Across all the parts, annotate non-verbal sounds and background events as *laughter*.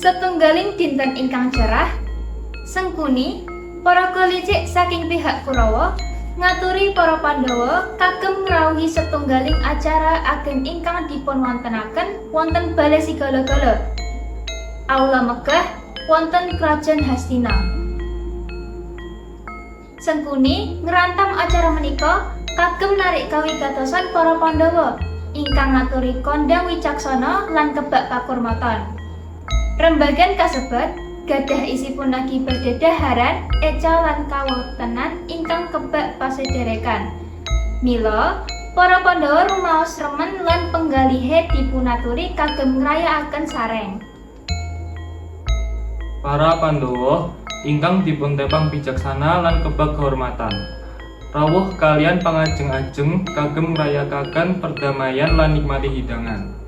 Setunggaling dinten ingkang cerah, Sengkuni, para kelicik saking pihak Kurawa ngaturi para Pandhawa kagem ngrawuhi setunggaling acara ageng ingkang dipun wontenaken wonten Balai Sigala-gala. Aula Megah wonten Krajan Hastina. Sengkuni ngrantam acara menika kagem narik kawigatosan para Pandhawa ingkang ngaturi kondang wicaksana lan kebak pakurmatan. Rembagan kasebat gadah isipun lagi berdadaharan eca lan kawontenan ingkang kebak pasederekan. Mila para Pandhawa rumaos remen lan penggalihe dipunaturi kagem ngrayakaken sareng. Para Pandhawa ingkang dipuntepang bijaksana lan kebak kehormatan. Rawuh kalian pangajeng-ajeng kagem ngrayakaken perdamaian lan nikmati hidangan.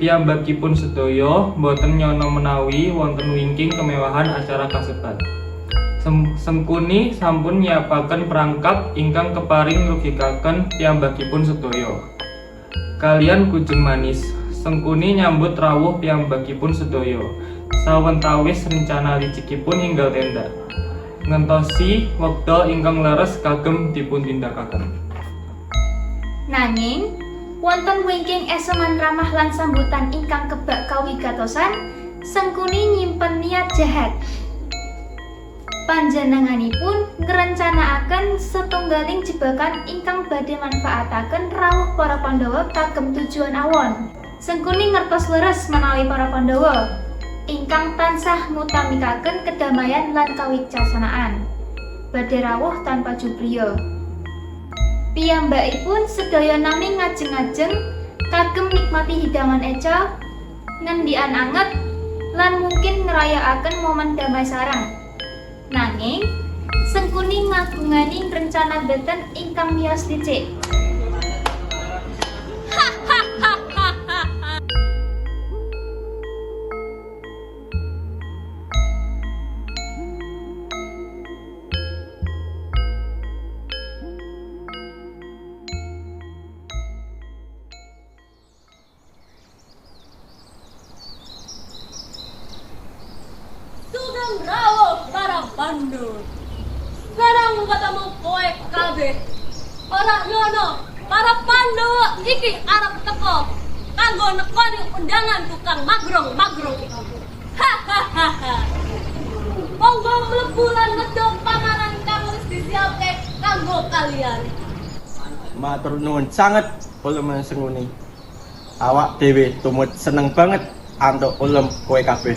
Piyambakipun sedaya boten nyono menawi wonten wingking kemewahan acara kasebat. Sem Sengkuni sampun nyiapaken perangkap ingkang keparing rugikaken piyambakipun sedaya. Kalian kujeng manis, Sengkuni nyambut rawuh piyambakipun sedaya. Sawentawis rencana licikipun hinggal tenda. Ngentosi wekdal ingkang leres kagem dipun-tindakaken. Nanging wonten wingking eseman ramah lan sambutan ingkang kebak kawigatosan, Sengkuni nyimpen niat jahat. Panjenenganipun ngrencanakaken setunggaling jebakan ingkang badhe manfaataken rawuh para Pandhawa kagem tujuan awon. Sengkuni ngertos leres menawi para Pandhawa ingkang tansah ngutamikaken kedamaian lan kawicaksanaan. Badhe rawuh tanpa jubriya. Piyambakipun sedaya nami ngajeng-ajeng kagem nikmati hidangan eca, ngendian anget, lan mungkin ngerayakaken momen damai sarang. Nanging, Sengkuni ngagungani rencana beten ingkang miyos licik. Bandul. Sekarang ketemu kowe kabeh. Ora ngono, para Pandhawa iki arep teko kanggo nekoni undangan tukang magrong-magrong iki. Hahaha. Monggo mlebu lan ngedok panganan kang wis disiapke kanggo kalian. Matur nuwun sanget ulum senguni. Awak dhewe tumut seneng banget antuk ulum kowe kabeh.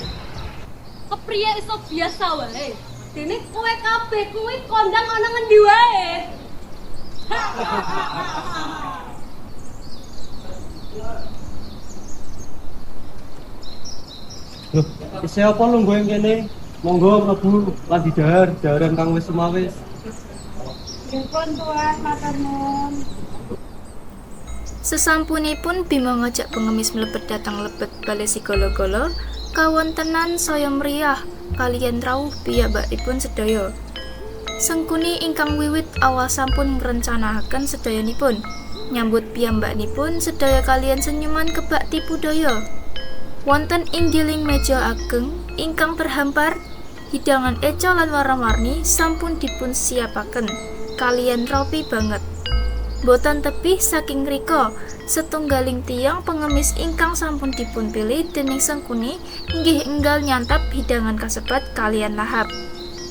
Kepriye iso biasa wae. Dene kowe kabeh kuwi kondang ana ngendi wae. Loh, siapa lu gue yang kene? Monggo mlebu lan didahar, daharan kang wis semawis. Sesampunipun Bima ngajak pengemis mlebet datang lebet balai sigala-gala, kawontenan saya meriah kalian rawuh piyambakipun sedaya. Sengkuni ingkang wiwit awal sampun ngrencanakaken sedayanipun. Nyambut piyambaknipun sedaya kalian senyuman kebak tipu daya. Wonten ing giling meja ageng ingkang terhampar, hidangan eca lan warna-warni sampun dipun siapaken. Kalian rapi banget. Boten tebih saking rika, setunggaling tiang pengemis ingkang sampun dipun pilih dening Sengkuni inggih enggal nyantap hidangan kasebat kalian lahap.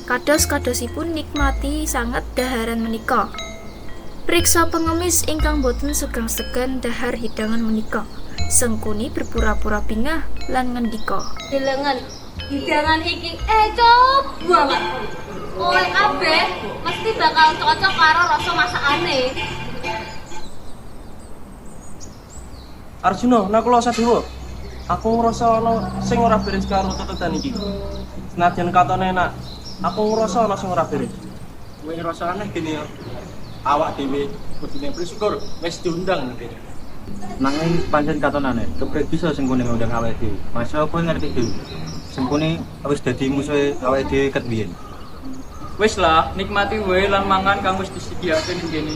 Kados-kadosipun nikmati sangat daharan menika. Priksa pengemis ingkang boten segang-segan dahar hidangan menika. Sengkuni berpura-pura bingah lan ngendika. Delengen hidangan iki eco banget. Kowe kabeh mesti bakal cocok karo rasa masakane. Arjuna, nak kula sadewa. Aku ngrasa ana sing ora beres karo tetetan iki. Senajan katone enak, aku ngrasa ana sing ora beres. Kowe ngrasa aneh gini ya. Awak dhewe kudune bersyukur wis diundang nanti. Nanging pancen katonane, kepret bisa sengkune ngundang awake dhewe. Masa kowe ngerti dhewe. Sengkune wis dadi musuhe awake dhewe ket biyen. Wis lah, nikmati wae lan mangan kang wis disediakaken ing kene.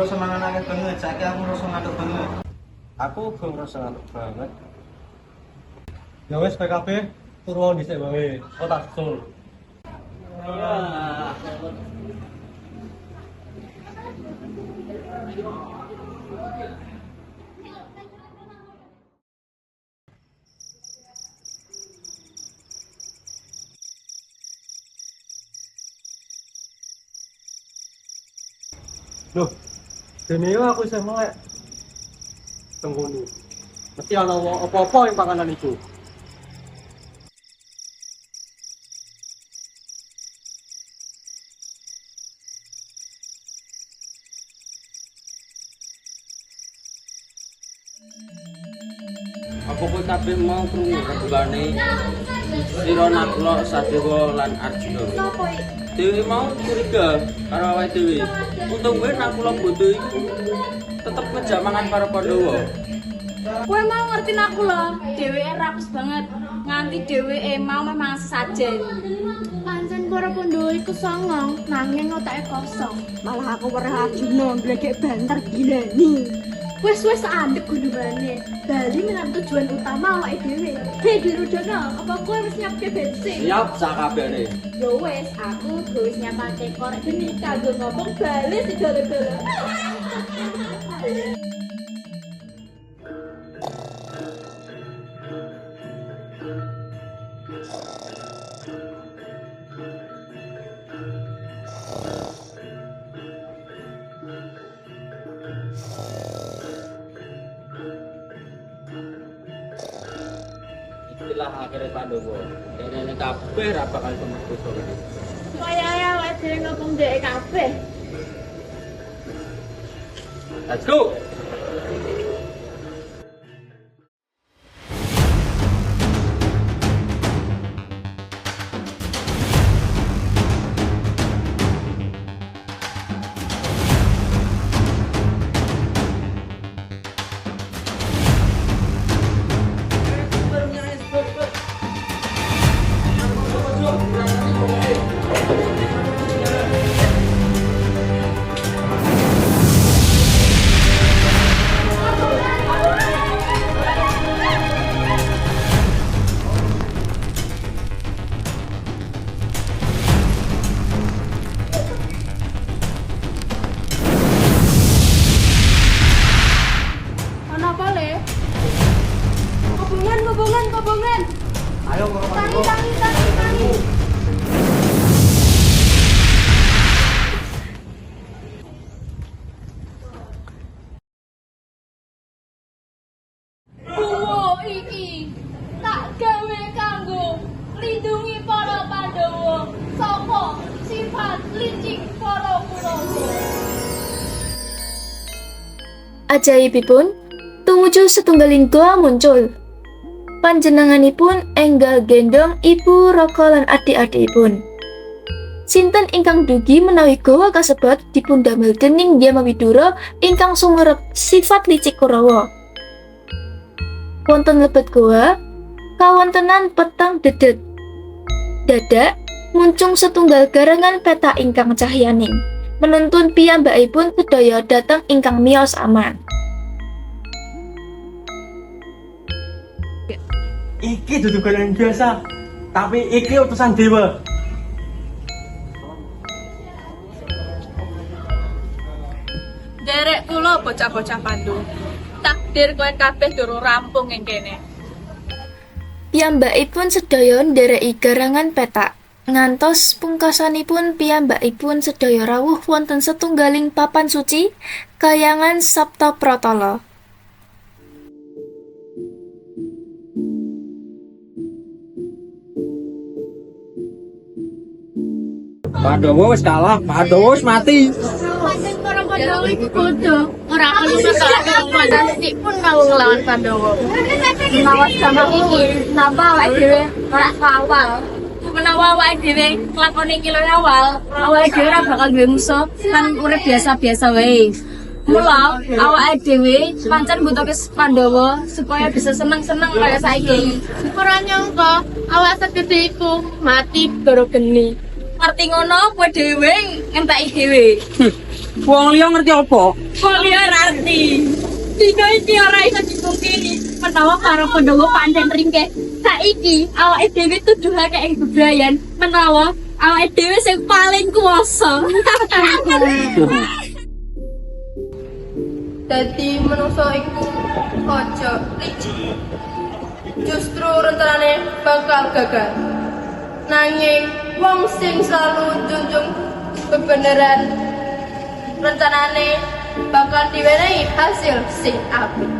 Rasa mangan akeh banget, saiki aku rasa ngantuk banget. Aku belum ngerasa ngantuk banget. Ya wes PKB, turun dhisik wae. Kok tak susul. Loh, dene yo aku isih melek. Tengguni. Mesti ana apa-apa yang panganan itu. Apa kowe kabeh mau krungu regane Sira Nakula Sadewa lan Arjuna? Dewi mau curiga karo awake dhewe. Untung kowe Nakula bodo iku tetep ngejak mangan karo Pandhawa. Kowe mau ngerti aku loh, dheweke rakus banget. Nganti dheweke mau memang sesajen. Pancen para Pandhawa iku songong, nanging otake kosong. Malah aku weruh Arjuna mblegek banter gilani. Wes-wes andek gunungane. Bali menyang tujuan utama awake dhewe. Hei Duryudana, apa kowe wis nyiapke bensin? Siap sakabehane. Yo wes, aku wis nyiapake korek geni kanggo ngomong bali segala-gala. *laughs* Istilah akhirnya Pandhawa. Kene kabeh ra bakal kemerkosa iki. Kaya ya awake dhewe ngomong dhek kabeh. Let's go. Ayo Tani, tani, tani, tani. Buwo iki tak gawe kanggo lindungi para Pandhawa saka sifat licik para Kurawa. Ajaibipun, tumuju setunggaling goa muncul. Panjenenganipun enggal gendong ibu Raka lan adik-adikipun. Sinten ingkang dugi menawi goa kasebat dipun damel dening Dyama Widura ingkang sumerep sifat licik Kurawa. Wonten lebet goa, kawontenan petang dedet. Dadak muncung setunggal garangan peta ingkang cahyaning menuntun piyambakipun sedaya datang ingkang miyos aman. Iki dudu yang biasa, tapi iki utusan dewa. Derek kula bocah-bocah pandu. Takdir kowe kabeh durung rampung ing kene. Piyambakipun sedaya ndereki garangan petak. Ngantos pungkasanipun piyambakipun sedaya rawuh wonten setunggaling papan suci kayangan Sabta Pratala. Pandhawa wis kalah, Pandhawa wis mati. Pancen para Pandhawa iku bodoh. Ora perlu ngetokake pancen sik pun mau nglawan Pandhawa. Menawa sama iki, napa awake dhewe ora kawal. menawa awake dhewe nglakoni iki lho awal, awake dhewe ora bakal duwe musuh lan urip biasa-biasa wae. Mula awake dhewe pancen butuhke Pandhawa supaya bisa seneng-seneng kaya saiki. Ora nyangka awak segede iku mati gara geni. Ngerti ngono kowe dhewe ngenteki dhewe. Wong liya ngerti apa? Kok liya rarti. Dino iki ora iso dipungkiri. Menawa karo Pandhawa pancen ringkeh. Saiki awake dhewe tuduhake ing bebrayan menawa awake dhewe sing paling kuwasa. *laughs* Dadi menungso iku aja licik. Justru rencanane bakal gagal. Nanging wong sing selalu junjung kebenaran rencanane bakal diwenehi hasil sing apik.